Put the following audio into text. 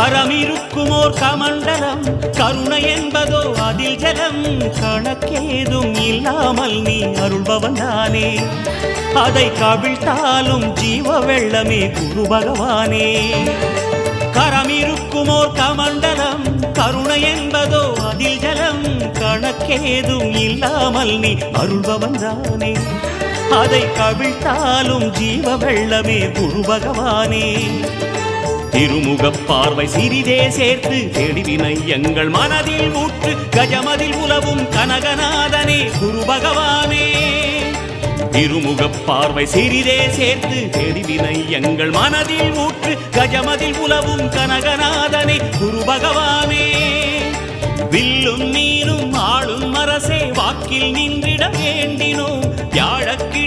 கரமிருக்குமோர் கமண்டலம் கருணை என்பதோ அதில் ஜலம். கணக்கேதும் இல்லாமல் நீ அருள்பவன் தானே. அதை கவிழ்த்தாலும் ஜீவ வெள்ளமே குரு பகவானே. கரமிருக்குமோர் கமண்டலம் கருணை என்பதோ அதில் ஜலம். கணக்கேதும் இல்லாமல் நீ அருள்பவன் தானே. அதை கவிழ்த்தாலும் ஜீவ வெள்ளமே குரு பகவானே. திருமுகப் பார்வை சிறிதே சேர்த்து தெளிவினை எங்கள் மனதில் ஊற்று கஜமதில் உலவும் கனகநாதனே குரு பகவானே. திருமுகப் பார்வை சிறிதே சேர்த்து தெளிவினை எங்கள் மனதில் ஊற்று கஜமதில் உலவும் கனகநாதனே குரு பகவானே. வில்லும் நீரும் ஆளும் அரசே வாக்கில் நின்றிட வேண்டினோம். யாழக்கு